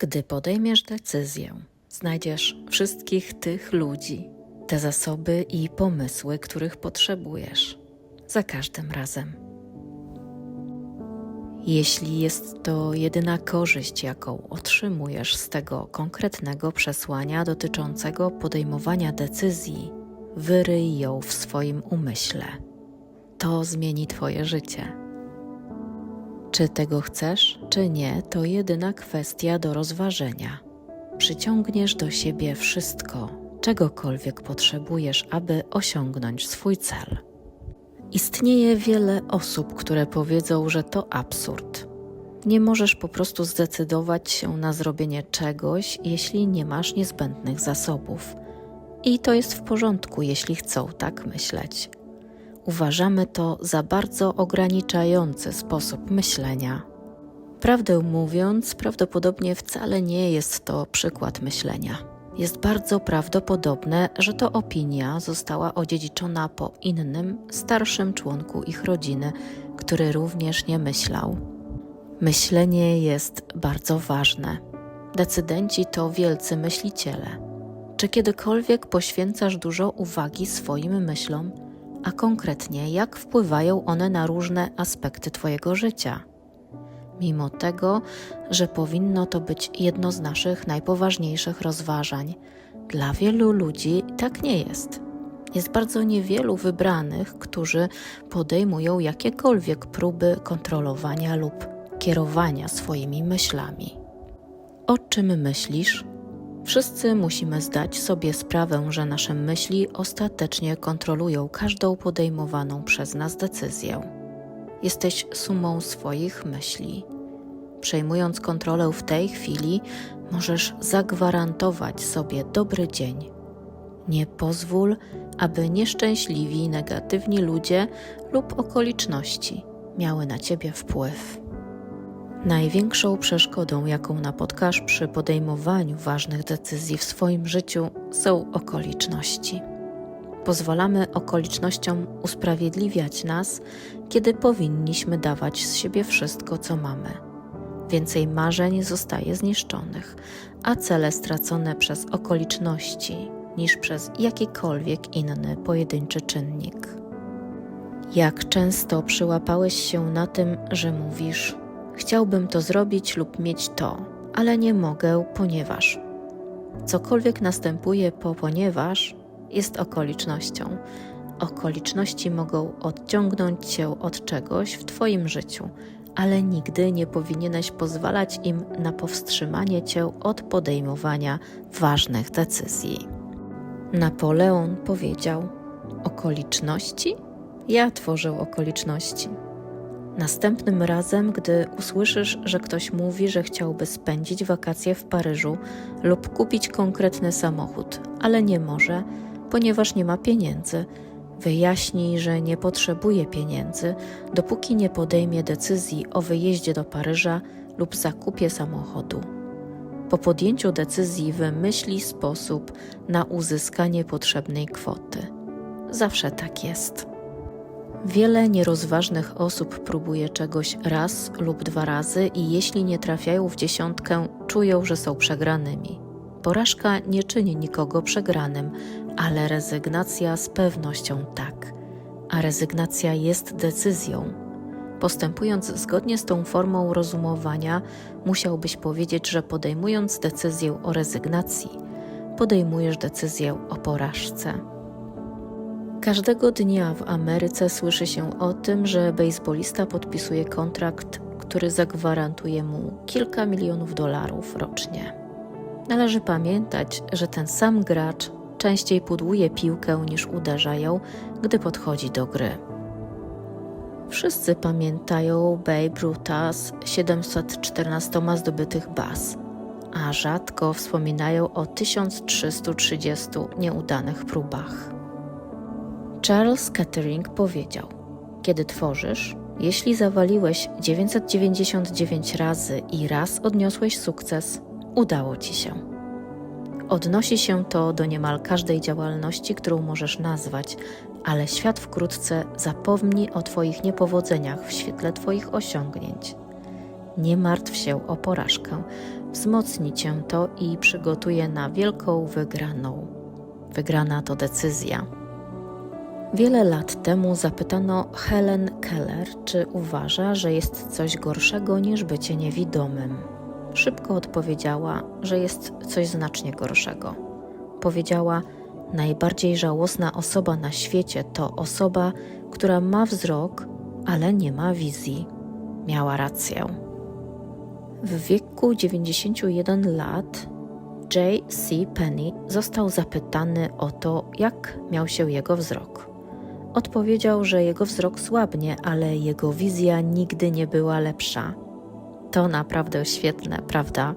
Gdy podejmiesz decyzję, znajdziesz wszystkich tych ludzi, te zasoby i pomysły, których potrzebujesz, za każdym razem. Jeśli jest to jedyna korzyść, jaką otrzymujesz z tego konkretnego przesłania dotyczącego podejmowania decyzji, wyryj ją w swoim umyśle. To zmieni Twoje życie. Czy tego chcesz, czy nie, to jedyna kwestia do rozważenia. Przyciągniesz do siebie wszystko, czegokolwiek potrzebujesz, aby osiągnąć swój cel. Istnieje wiele osób, które powiedzą, że to absurd. Nie możesz po prostu zdecydować się na zrobienie czegoś, jeśli nie masz niezbędnych zasobów. I to jest w porządku, jeśli chcą tak myśleć. Uważamy to za bardzo ograniczający sposób myślenia. Prawdę mówiąc, prawdopodobnie wcale nie jest to przykład myślenia. Jest bardzo prawdopodobne, że to opinia została odziedziczona po innym, starszym członku ich rodziny, który również nie myślał. Myślenie jest bardzo ważne. Decydenci to wielcy myśliciele. Czy kiedykolwiek poświęcasz dużo uwagi swoim myślom, a konkretnie jak wpływają one na różne aspekty Twojego życia? Mimo tego, że powinno to być jedno z naszych najpoważniejszych rozważań, dla wielu ludzi tak nie jest. Jest bardzo niewielu wybranych, którzy podejmują jakiekolwiek próby kontrolowania lub kierowania swoimi myślami. O czym myślisz? Wszyscy musimy zdać sobie sprawę, że nasze myśli ostatecznie kontrolują każdą podejmowaną przez nas decyzję. Jesteś sumą swoich myśli. Przejmując kontrolę w tej chwili, możesz zagwarantować sobie dobry dzień. Nie pozwól, aby nieszczęśliwi, negatywni ludzie lub okoliczności miały na ciebie wpływ. Największą przeszkodą, jaką napotkasz przy podejmowaniu ważnych decyzji w swoim życiu, są okoliczności. Pozwalamy okolicznościom usprawiedliwiać nas, kiedy powinniśmy dawać z siebie wszystko, co mamy. Więcej marzeń zostaje zniszczonych, a cele stracone przez okoliczności niż przez jakikolwiek inny pojedynczy czynnik. Jak często przyłapałeś się na tym, że mówisz: Chciałbym to zrobić lub mieć to, ale nie mogę, ponieważ. Cokolwiek następuje po ponieważ jest okolicznością. Okoliczności mogą odciągnąć cię od czegoś w Twoim życiu, ale nigdy nie powinieneś pozwalać im na powstrzymanie cię od podejmowania ważnych decyzji. Napoleon powiedział: Okoliczności? Ja tworzę okoliczności. Następnym razem, gdy usłyszysz, że ktoś mówi, że chciałby spędzić wakacje w Paryżu lub kupić konkretny samochód, ale nie może, ponieważ nie ma pieniędzy, wyjaśnij, że nie potrzebuje pieniędzy, dopóki nie podejmie decyzji o wyjeździe do Paryża lub zakupie samochodu. Po podjęciu decyzji wymyśli sposób na uzyskanie potrzebnej kwoty. Zawsze tak jest. Wiele nierozważnych osób próbuje czegoś raz lub dwa razy i jeśli nie trafiają w dziesiątkę, czują, że są przegranymi. Porażka nie czyni nikogo przegranym, ale rezygnacja z pewnością tak. A rezygnacja jest decyzją. Postępując zgodnie z tą formą rozumowania, musiałbyś powiedzieć, że podejmując decyzję o rezygnacji, podejmujesz decyzję o porażce. Każdego dnia w Ameryce słyszy się o tym, że bejsbolista podpisuje kontrakt, który zagwarantuje mu kilka milionów dolarów rocznie. Należy pamiętać, że ten sam gracz częściej pudłuje piłkę niż uderza ją, gdy podchodzi do gry. Wszyscy pamiętają Babe Rutha z 714 zdobytych baz, a rzadko wspominają o 1330 nieudanych próbach. Charles Kettering powiedział: Kiedy tworzysz, jeśli zawaliłeś 999 razy i raz odniosłeś sukces, udało ci się. Odnosi się to do niemal każdej działalności, którą możesz nazwać, ale świat wkrótce zapomni o Twoich niepowodzeniach w świetle Twoich osiągnięć. Nie martw się o porażkę. Wzmocni cię to i przygotuje na wielką wygraną. Wygrana to decyzja. Wiele lat temu zapytano Helen Keller, czy uważa, że jest coś gorszego niż bycie niewidomym. Szybko odpowiedziała, że jest coś znacznie gorszego. Powiedziała: Najbardziej żałosna osoba na świecie to osoba, która ma wzrok, ale nie ma wizji. Miała rację. W wieku 91 lat J.C. Penny został zapytany o to, jak miał się jego wzrok. Odpowiedział, że jego wzrok słabnie, ale jego wizja nigdy nie była lepsza. To naprawdę świetne, prawda?